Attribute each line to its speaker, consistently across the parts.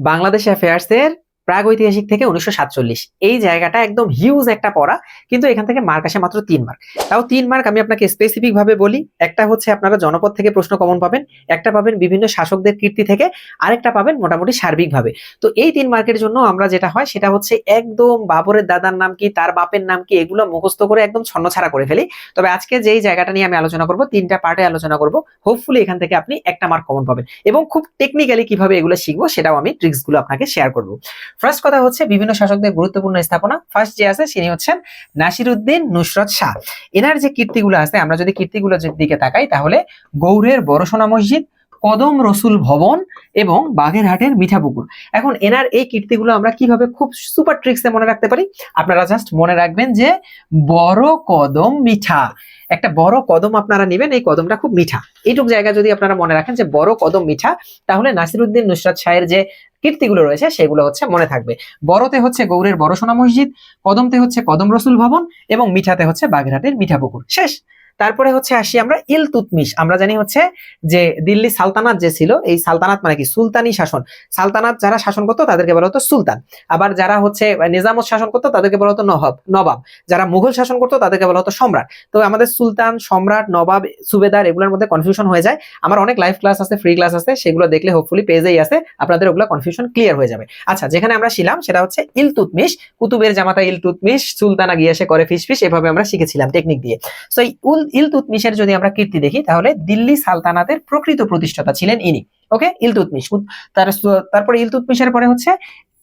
Speaker 1: বাংলাদেশ অ্যাফেয়ার্সের প্রাগ ঐতিহাসিক থেকে উনিশশো সাতচল্লিশ। এই জায়গাটা একদম হিউজ একটা পড়া, কিন্তু এখান থেকে মার্ক আসে মাত্র তিন মার্ক তাও তিন মার্ক আমি আপনাকে স্পেসিফিক ভাবে বলি, একটা হচ্ছে আপনারা জনপদ থেকে প্রশ্ন কমন পাবেন, একটা পাবেন বিভিন্ন শাসকদের কীর্তি থেকে, আরেকটা পাবেন মোটামুটি সার্বিকভাবে। তো এই তিন মার্কের জন্য আমরা যেটা হয়, সেটা হচ্ছে একদম বাবরের দাদার নাম কি, তার বাপের নাম কি, এগুলো মুখস্থ করে একদম ছন্নছাড়া করে ফেলি। তবে আজকে যেই জায়গাটা নিয়ে আমি আলোচনা করব, তিনটা পার্টে আলোচনা করব হোপফুলি এখান থেকে আপনি একটা মার্ক কমন পাবেন। এবং খুব টেকনিক্যালি কীভাবে এগুলো শিখব, সেটাও আমি ট্রিক্সগুলো আপনাকে শেয়ার করব। ফার্স্ট কথা হচ্ছে বিভিন্ন শাসকদের গুরুত্বপূর্ণ স্থাপনা। ফার্স্ট যে আছে তিনি হচ্ছেন নাসিরুদ্দিন নুসরত শাহ। এনার যে কীর্তিগুলো আছে, আমরা যদি কীর্তিগুলোর দিকে তাকাই, তাহলে গৌড়ের বড়সোনা মসজিদ, কদম রসুল ভবন এবং বাগেরহাটের মিঠাপুকুর। এখন এনার এই কীর্তিগুলো আমরা কীভাবে খুব সুপার ট্রিক্সে মনে রাখতে পারি? আপনারা জাস্ট মনে রাখবেন যে বড় কদম মিঠা। একটা বড় কদম আপনারা নেবেন, এই কদমটা খুব মিঠা। এইটুক জায়গা যদি আপনারা মনে রাখেন যে বড় কদম মিঠা, তাহলে নাসিরুদ্দিন নুসরাত শাহের যে কীর্তিগুলো রয়েছে, সেগুলো হচ্ছে মনে থাকবে। বড়তে হচ্ছে গৌড়ের বড়সোনা মসজিদ, কদমতে হচ্ছে কদম রসুল ভবন এবং মিঠাতে হচ্ছে বাগেরহাটের মিঠাপুকুর। শেষ। তারপরে হচ্ছে আসি আমরা ইলতুতমিশ আমরা জানি হচ্ছে যে দিল্লি সালতানাত যে ছিল, এই সালতানাত মানে কি? সুলতানি শাসন। সালতানাত যারা শাসন করতো, তাদেরকে বলা হতো সুলতান। আবার যারা হচ্ছে নিজামত শাসন করতো, তাদেরকে বলা হতো নবাব। নবাব। যারা মুঘল শাসন করতো, তাদেরকে বলা হতো সম্রাট। তো আমাদের সুলতান, সম্রাট, নবাব, সুবেদার এগুলোর মধ্যে কনফিউশন হয়ে যায়। আমার অনেক লাইভ ক্লাস আছে ফ্রি ক্লাস আছে, সেগুলো দেখলে হোপফুলি পেজেই আছে, আপনাদের ওগুলো কনফিউশন ক্লিয়ার হয়ে যাবে। আচ্ছা যেখানে আমরা ছিলাম, সেটা হচ্ছে ইলতুতমিশ কুতুবের জামাতা ইলতুতমিশ সুলতানা গিয়ে এসে করে ফিস ফিস এভাবে আমরা শিখেছিলাম টেকনিক দিয়ে। সো এই উল ইলতুতমিশের যদি আমরা কীর্তি দেখি, তাহলে দিল্লি সালতানাতের প্রকৃত প্রতিষ্ঠাতা ছিলেন ইনি। ওকে? ইলতুতমিশ। তার তারপরে ইলতুতমিশের পরে হচ্ছে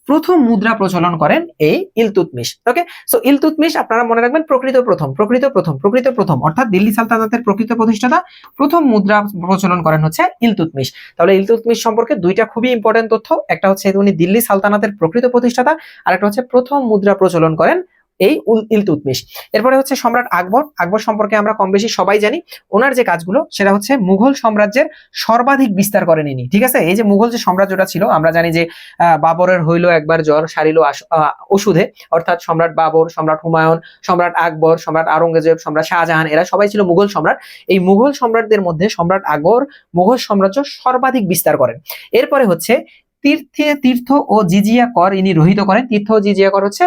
Speaker 1: প্রথম মুদ্রা প্রচলন করেন এই ইলতুতমিশ। ওকে? সো ইলতুতমিশ, আপনারা মনে রাখবেন প্রকৃত প্রথম প্রকৃত প্রথম প্রকৃত প্রথম, অর্থাৎ দিল্লি সালতানাতের প্রকৃত প্রতিষ্ঠাতা প্রথম মুদ্রা প্রচলন করেন হচ্ছে ইলতুতমিশ। তাহলে ইলতুতমিশ সম্পর্কে দুইটা খুবই ইম্পর্টেন্ট তথ্য। একটা হচ্ছে উনি দিল্লি সালতানাতের প্রকৃত প্রতিষ্ঠাতা আর একটা হচ্ছে প্রথম মুদ্রা প্রচলন করেন এই ইলতুতমিশ এরপরে হচ্ছে সম্রাট আকবর। আকবর সম্পর্কে আমরা কম বেশি সবাই জানি। ওনার যে কাজগুলো, সেটা হচ্ছে মুঘল সাম্রাজ্যের সর্বাধিক বিস্তার করেন ইনি ঠিক আছে? এই যে মুঘল যে সাম্রাজ্যটা ছিল, আমরা জানি যে বাবরের হইল একবার জ্বর, সারিল ওষুধে। অর্থাৎ সম্রাট বাবর, সম্রাট হুমায়ুন, সম্রাট আকবর, সম্রাট আওরঙ্গজেব, সম্রাট শাহজাহান, এরা সবাই ছিল মুঘল সম্রাট। এই মুঘল সম্রাটদের মধ্যে সম্রাট আকবর মুঘল সাম্রাজ্য সর্বাধিক বিস্তার করেন। এরপরে হচ্ছে তীর্থে তীর্থ ও জিজিয়া কর ইনি রহিত করেন। তীর্থ ও জিজিয়া কর হচ্ছে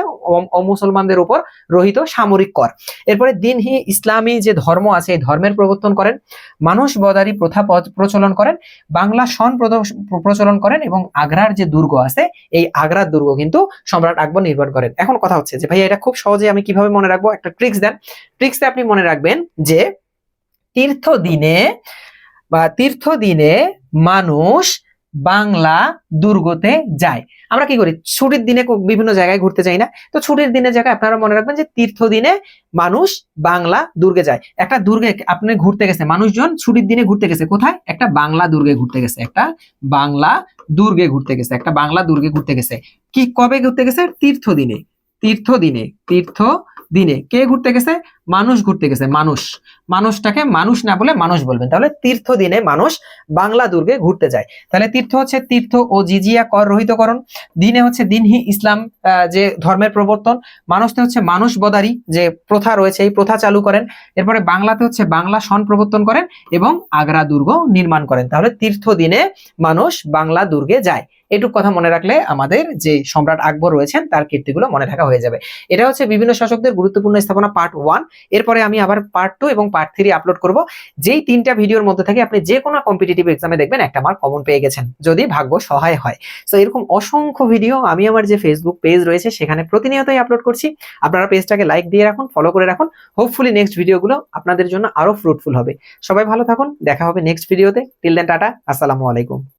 Speaker 1: অমুসলমানদের উপর রহিত সামরিক কর। এরপরে দিনহি ইসলামী যে ধর্ম আছে, এই ধর্মের প্রবর্তন করেন, মানুষ বদারি প্রথা প্রচলন করেন, বাংলা সন প্রচলন করেন এবং আগ্রার যে দুর্গ আছে, এই আগ্রার দুর্গ কিন্তু সম্রাট আকবর নির্মাণ করেন। এখন কথা হচ্ছে যে, ভাইয়া এটা খুব সহজে আমি কীভাবে মনে রাখব? একটা ট্রিক্স দেন। ট্রিক্সে আপনি মনে রাখবেন যে, তীর্থ দিনে বা তীর্থ দিনে মানুষ বাংলা দুর্গতে যায়। আমরা কি করি? ছুটির দিনে বিভিন্ন জায়গায় ঘুরতে যাই না? তো ছুটির দিনের জায়গায় আপনারা মনে রাখবেন যে তীর্থ দিনে মানুষ বাংলা দুর্গে যায়। একটা দুর্গে আপনি ঘুরতে গেছে মানুষজন ছুটির দিনে ঘুরতে গেছে। কোথায়? একটা বাংলা দুর্গে ঘুরতে গেছে, একটা বাংলা দুর্গে ঘুরতে গেছে, একটা বাংলা দুর্গে ঘুরতে গেছে। কি কবে ঘুরতে গেছে? তীর্থ দিনে। তীর্থ দিনে তীর্থ দিনে। কে ঘুরতে গেছে? মানুষ ঘুরতে গেছে, মানুষ। মানুষটাকে মানুষ না বলে মানুষ বলবেন। তাহলে তীর্থ দিনে মানুষ বাংলা দুর্গে ঘুরতে যায়। তাহলে তীর্থ হচ্ছে তীর্থ ও জিজিয়া কর রহিতকরণ। দিনে হচ্ছে দিনহি ইসলাম যে ধর্মের প্রবর্তন। মানুষতে হচ্ছে মানুষ বদারি, যে প্রথা রয়েছে, এই প্রথা চালু করেন। এরপরে বাংলাতে হচ্ছে বাংলা সন প্রবর্তন করেন এবং আগ্রা দুর্গ নির্মাণ করেন। তাহলে তীর্থ দিনে মানুষ বাংলা দুর্গে যায়। এটুক কথা মনে রাখলে আমাদের যে সম্রাট আকবর রয়েছেন, তার কীর্তিগুলো মনে থাকা হয়ে যাবে। এটা হচ্ছে বিভিন্ন শাসকদের গুরুত্বপূর্ণ স্থাপনা পার্ট ওয়ান। এরপরে আমি আবার পার্ট টু এবং পার্ট থ্রি আপলোড করব। যেই তিনটা ভিডিওর মধ্যে থেকে আপনি যে কোনো কম্পিটিটিভ এক্সামে দেখবেন একটা মার্ক কমন পেয়ে গেছেন, যদি ভাগ্য সহায় হয়। সো এরকম অসংখ্য ভিডিও আমি আমার যে ফেসবুক পেজ রয়েছে সেখানে প্রতিনিয়তই আপলোড করছি। আপনারা পেজটাকে লাইক দিয়ে রাখুন ফলো করে রাখুন। হোপফুলি নেক্সট ভিডিওগুলো আপনাদের জন্য আরও ফ্রুটফুল হবে। সবাই ভালো থাকুন, দেখা হবে নেক্সট ভিডিওতে টিল দেন টাটা, আসসালামু আলাইকুম।